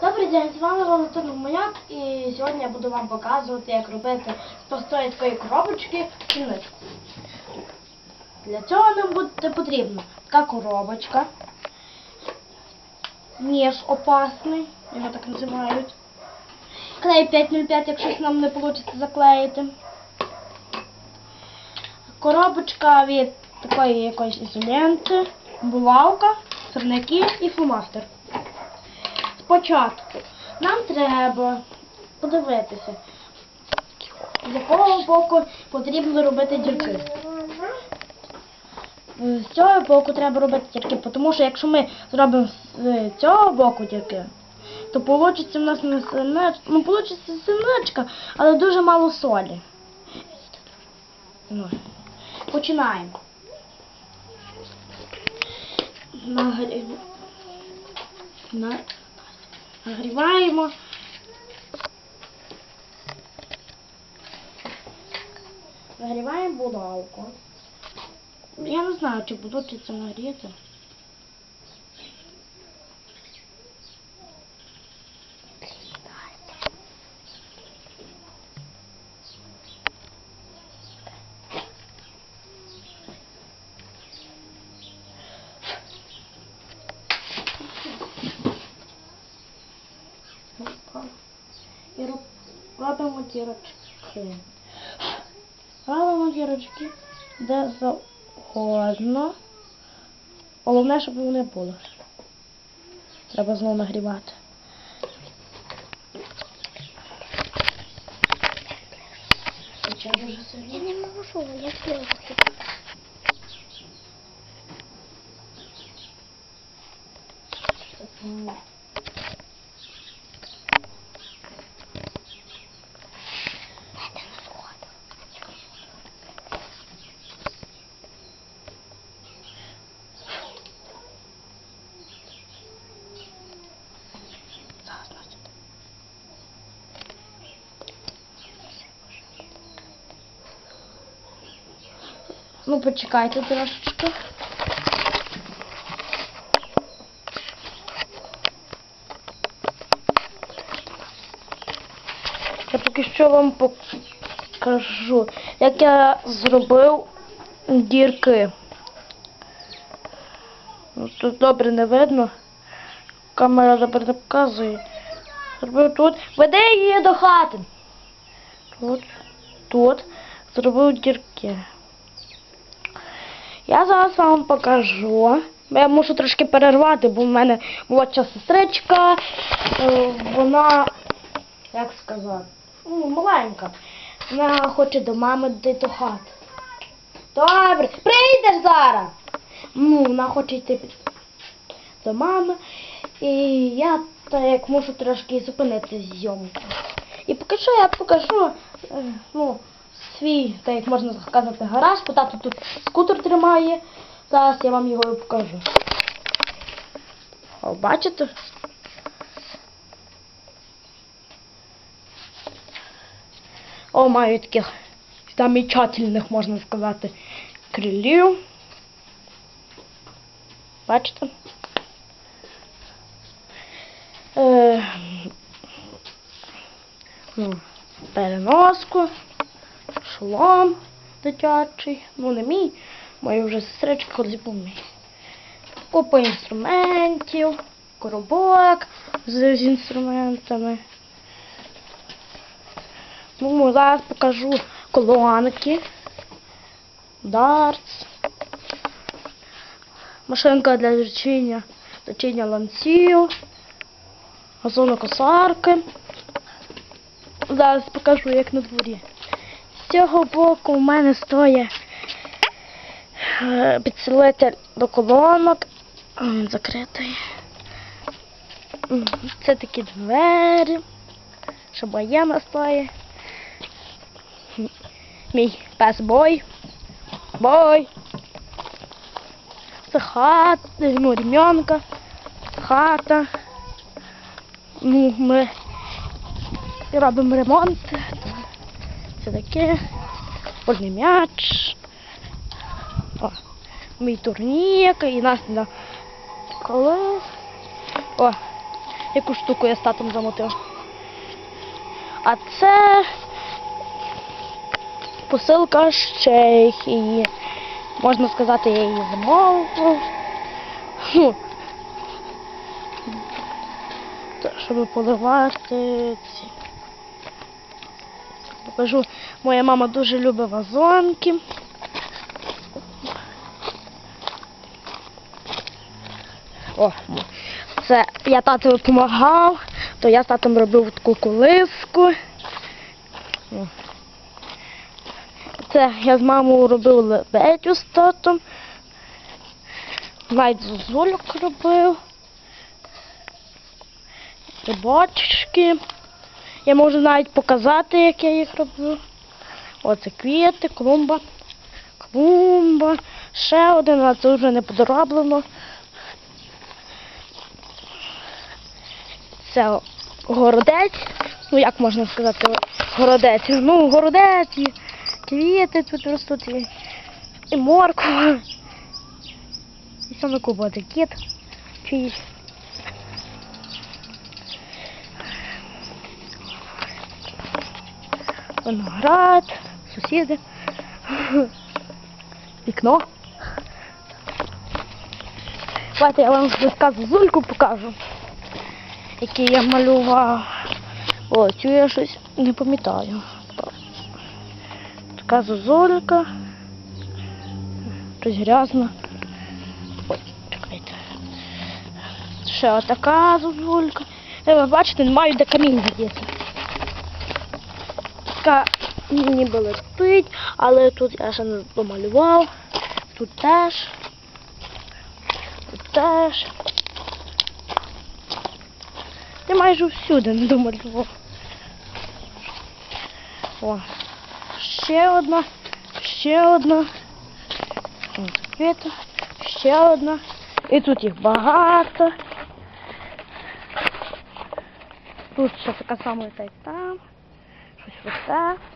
Добрий день, з вами Валентин Гуманяк і сьогодні я буду вам показувати, як робити з простої такої коробочки сіничку. Для цього нам буде потрібна така коробочка, ніж опасний, його так називають. Клей 505, якщо нам не вийде заклеїти. Коробочка від такої якоїсь ізоленти, булавка, сірники і фломастер. Спочатку нам треба подивитися, з якого боку потрібно робити дірки. З цього боку треба робити дірки, тому що якщо ми зробимо з цього боку дірки, то вийде в нас не синичка, ну вийде синичка, але дуже мало солі. Ну, Починаємо. Нагрів... На... Нагріваємо. Нагріваємо будалку. Я не знаю, чи буду це нагріти. І роб- робимо дірочки. Робимо дірочки де завгодно. Головне, щоб вони були. Треба знову нагрівати. Я не можу, я плохо. Ну, почекайте трошечки. Я поки що вам покажу, як я зробив дірки. Ну, Тут добре не видно. Камера добре не показує. Зробив тут. Веде її до хати. Тут, тут. Зробив дірки. Я зараз вам покажу. Я мушу трошки перервати, бо в мене молодша сестричка. е, Вона як сказати, ну, маленька. Вона хоче до мами до хати. Добре, прийдеш зараз. Ну, вона хоче йти до мами. І я так мушу трошки зупинити зйомку. І поки що я покажу е, ну, свій, так як можна сказати, гараж, бо тато тут скутер тримає. Зараз я вам його і покажу. О, бачите? О, маю таких замечательних, можна сказати, крилів. Бачите? Е, ну, переноску, шолом дитячий. Ну, не мій, мою вже сестричка ходить по мій. Купа інструментів, коробок з, з інструментами. Ну, зараз покажу колонки, дартс, машинка для точіння, точіння ланців, газонокосарки. Зараз покажу, як на дворі. З цього боку у мене стоїть е, підсилитель до колонок. Він закритий. Це такі двері. Шабаєна стоїть. Мій пес бой. Бой. Це хата, ну, рім'янка, хата. Ну, ми робимо ремонт. Це таке. Футбольний м'яч. О, мій турнік і нас на колес. О, яку штуку я з татом замотив. А це посилка з Чехії. Можна сказати, я її замовив. Щоб поливати ці. Покажу, моя мама дуже любить вазонки. О, це я татові допомагав, то я з татом робив таку колиску. Це я з мамою робив лебедю з татом. Навіть зозульок робив. Рибочки. Я можу навіть показати, як я їх роблю. Оце квіти, клумба. Клумба. Ще один, а це вже не подороблено. Це городець. Ну як можна сказати, городець. Ну, городець, і квіти тут ростуть, і, і морква. І саме кубати кіт. Чиїсь. Виноград, сусіди, вікно. Давайте я вам розказу зульку покажу, який я малював. О, цю я щось не пам'ятаю. Така зозулька. Щось грязна. Чекайте. Ще отака зозулька. Ви бачите, не маю де камінь діти. Така ніби летить, але тут я ще не домалював. Тут теж. Тут теж. Я майже всюди не домалював. О, ще одна, ще одна. Ось квіти, ще одна. І тут їх багато. Тут ще така сама, як там. Щось ось так.